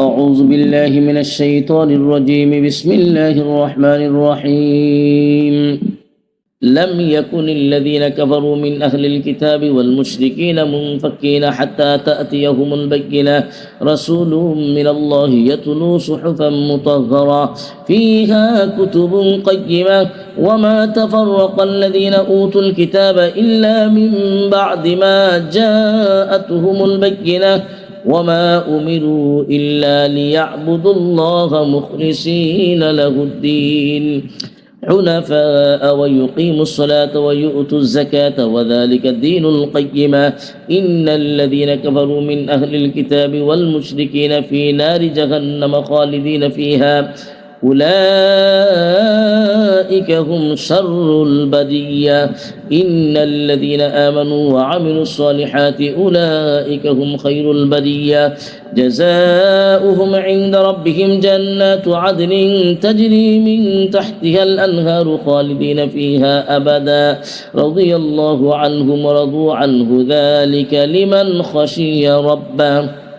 أعوذ بالله من الشيطان الرجيم. بسم الله الرحمن الرحيم. لم يكن الذين كفروا من أهل الكتاب والمشركين منفكين حتى تأتيهم البينة. رسول من الله يتلو صحفا مطهرة. فيها كتب قيمة. وما تفرق الذين أوتوا الكتاب إلا من بعد ما جاءتهم البينة. وما أمروا إلا ليعبدوا الله مخلصين له الدين حنفاء ويقيموا الصلاة ويؤتوا الزكاة وذلك الدين القيمة إن الذين كفروا من أهل الكتاب والمشركين في نار جهنم خالدين فيها أولئك هم شر البرية. إن الذين آمنوا وعملوا الصالحات أولئك هم خير البرية. جزاؤهم عند ربهم جنات عدن تجري من تحتها الأنهار خالدين فيها أبدا. رضي الله عنهم ورضوا عنه ذلك لمن خشي ربه.